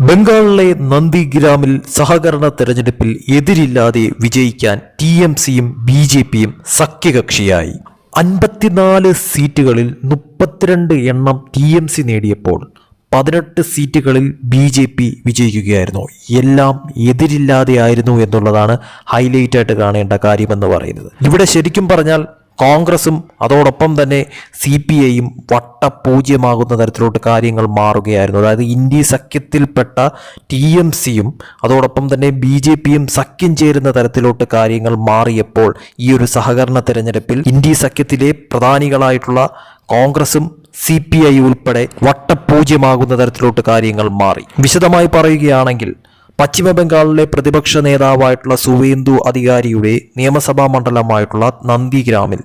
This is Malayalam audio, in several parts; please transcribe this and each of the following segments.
ബംഗാളിലെ നന്ദിഗ്രാമിൽ സഹകരണ തെരഞ്ഞെടുപ്പിൽ എതിരില്ലാതെ വിജയിക്കാൻ ടി എം സിയും ബി ജെ പിയും സഖ്യകക്ഷിയായി. അൻപത്തിനാല് സീറ്റുകളിൽ മുപ്പത്തിരണ്ട് എണ്ണം ടി എം സി നേടിയപ്പോൾ പതിനെട്ട് സീറ്റുകളിൽ ബി ജെ പി വിജയിക്കുകയായിരുന്നു. എല്ലാം എതിരില്ലാതെയായിരുന്നു എന്നുള്ളതാണ് ഹൈലൈറ്റ് ആയിട്ട് കാണേണ്ട കാര്യമെന്ന് പറയുന്നത്. ഇവിടെ ശരിക്കും പറഞ്ഞാൽ കോൺഗ്രസും അതോടൊപ്പം തന്നെ സി പി ഐയും വട്ടപൂജ്യമാകുന്ന തരത്തിലോട്ട് കാര്യങ്ങൾ മാറുകയായിരുന്നു. അതായത് ഇന്ത്യ സഖ്യത്തിൽപ്പെട്ട ടി എം സിയും അതോടൊപ്പം തന്നെ ബി ജെ പിയും സഖ്യം ചേരുന്ന തരത്തിലോട്ട് കാര്യങ്ങൾ മാറിയപ്പോൾ ഈ ഒരു സഹകരണ തെരഞ്ഞെടുപ്പിൽ ഇന്ത്യ സഖ്യത്തിലെ പ്രധാനികളായിട്ടുള്ള കോൺഗ്രസും സി പി ഐ ഉൾപ്പെടെ വട്ടപൂജ്യമാകുന്ന തരത്തിലോട്ട് കാര്യങ്ങൾ മാറി. വിശദമായി പറയുകയാണെങ്കിൽ പശ്ചിമ ബംഗാളിലെ പ്രതിപക്ഷ നേതാവായിട്ടുള്ള സുവേന്ദു അധികാരിയുടെ നിയമസഭാ മണ്ഡലമായിട്ടുള്ള നന്ദിഗ്രാമിൽ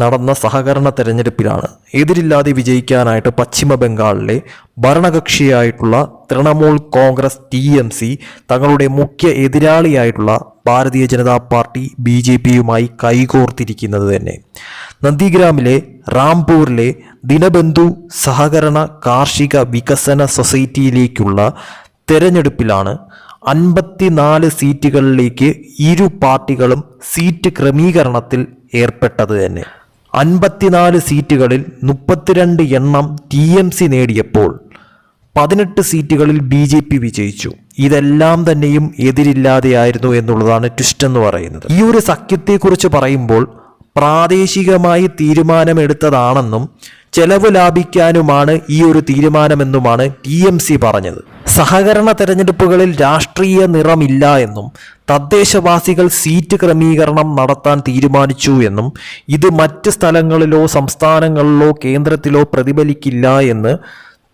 നടന്ന സഹകരണ തെരഞ്ഞെടുപ്പിലാണ്. എതിരില്ലാതെ വിജയിക്കാനായിട്ട് പശ്ചിമ ബംഗാളിലെ ഭരണകക്ഷിയായിട്ടുള്ള Trinamool Congress T M C തങ്ങളുടെ മുഖ്യ എതിരാളിയായിട്ടുള്ള Bharatiya Janata party B J പിയുമായി കൈകോർത്തിരിക്കുന്നത് തന്നെ. നന്ദിഗ്രാമിലെ റാംപൂരിലെ ദിനബന്ധു സഹകരണ കാർഷിക വികസന സൊസൈറ്റിയിലേക്കുള്ള തെരഞ്ഞെടുപ്പിലാണ് അൻപത്തിനാല് സീറ്റുകളിലേക്ക് ഇരു പാർട്ടികളും സീറ്റ് ക്രമീകരണത്തിൽ ഏർപ്പെട്ടത് തന്നെ. അൻപത്തിനാല് സീറ്റുകളിൽ മുപ്പത്തിരണ്ട് എണ്ണം ടി എം സി നേടിയപ്പോൾ പതിനെട്ട് സീറ്റുകളിൽ ബി ജെ പി വിജയിച്ചു. ഇതെല്ലാം തന്നെയും എതിരില്ലാതെയായിരുന്നു എന്നുള്ളതാണ് ട്വിസ്റ്റ് എന്ന് പറയുന്നത്. ഈ ഒരു സഖ്യത്തെക്കുറിച്ച് പറയുമ്പോൾ പ്രാദേശികമായി തീരുമാനമെടുത്തതാണെന്നും ചെലവ് ലാഭിക്കാനുമാണ് ഈ ഒരു തീരുമാനമെന്നുമാണ് ടി എം സി പറഞ്ഞത്. സഹകരണ തെരഞ്ഞെടുപ്പുകളിൽ രാഷ്ട്രീയ നിറമില്ല എന്നും തദ്ദേശവാസികൾ സീറ്റ് ക്രമീകരണം നടത്താൻ തീരുമാനിച്ചു എന്നും ഇത് മറ്റ് സ്ഥലങ്ങളിലോ സംസ്ഥാനങ്ങളിലോ കേന്ദ്രത്തിലോ പ്രതിഫലിക്കില്ല എന്ന്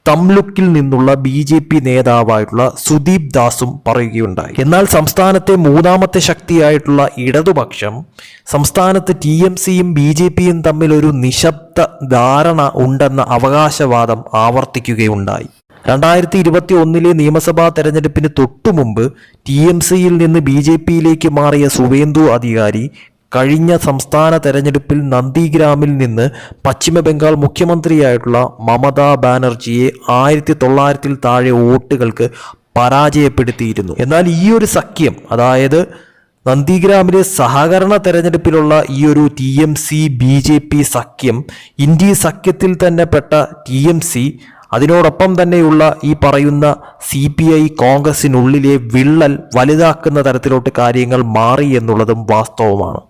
തംലുക്കിൽ നിന്നുള്ള ബി ജെ പി നേതാവായിട്ടുള്ള സുദീപ് ദാസും പറയുകയുണ്ടായി. എന്നാൽ സംസ്ഥാനത്തെ മൂന്നാമത്തെ ശക്തിയായിട്ടുള്ള ഇടതുപക്ഷം സംസ്ഥാനത്ത് ടി എം സിയും ബി ജെ പിയും തമ്മിൽ ഒരു നിശബ്ദ ധാരണ ഉണ്ടെന്ന അവകാശവാദം ആവർത്തിക്കുകയുണ്ടായി. രണ്ടായിരത്തി ഇരുപത്തി ഒന്നിലെ നിയമസഭാ തെരഞ്ഞെടുപ്പിന് തൊട്ടുമുമ്പ് ടി എം സിയിൽ നിന്ന് ബി ജെ പിയിലേക്ക് മാറിയ സുവേന്ദു അധികാരി കഴിഞ്ഞ സംസ്ഥാന തെരഞ്ഞെടുപ്പിൽ നന്ദിഗ്രാമിൽ നിന്ന് പശ്ചിമ ബംഗാൾ മുഖ്യമന്ത്രിയായിട്ടുള്ള മമതാ ബാനർജിയെ ആയിരത്തി തൊള്ളായിരത്തിൽ താഴെ വോട്ടുകൾക്ക് പരാജയപ്പെടുത്തിയിരുന്നു. എന്നാൽ ഈ ഒരു സഖ്യം അതായത് നന്ദിഗ്രാമിലെ സഹകരണ തെരഞ്ഞെടുപ്പിലുള്ള ഈ ഒരു T M C B J P സഖ്യം ഇന്ത്യ സഖ്യത്തിൽ തന്നെ പെട്ട ടി എം സി അതിനോടൊപ്പം തന്നെയുള്ള ഈ പറയുന്ന സി പി ഐ കോൺഗ്രസിനുള്ളിലെ വിള്ളൽ വലുതാക്കുന്ന തരത്തിലോട്ട് കാര്യങ്ങൾ മാറി എന്നുള്ളതും വാസ്തവമാണ്.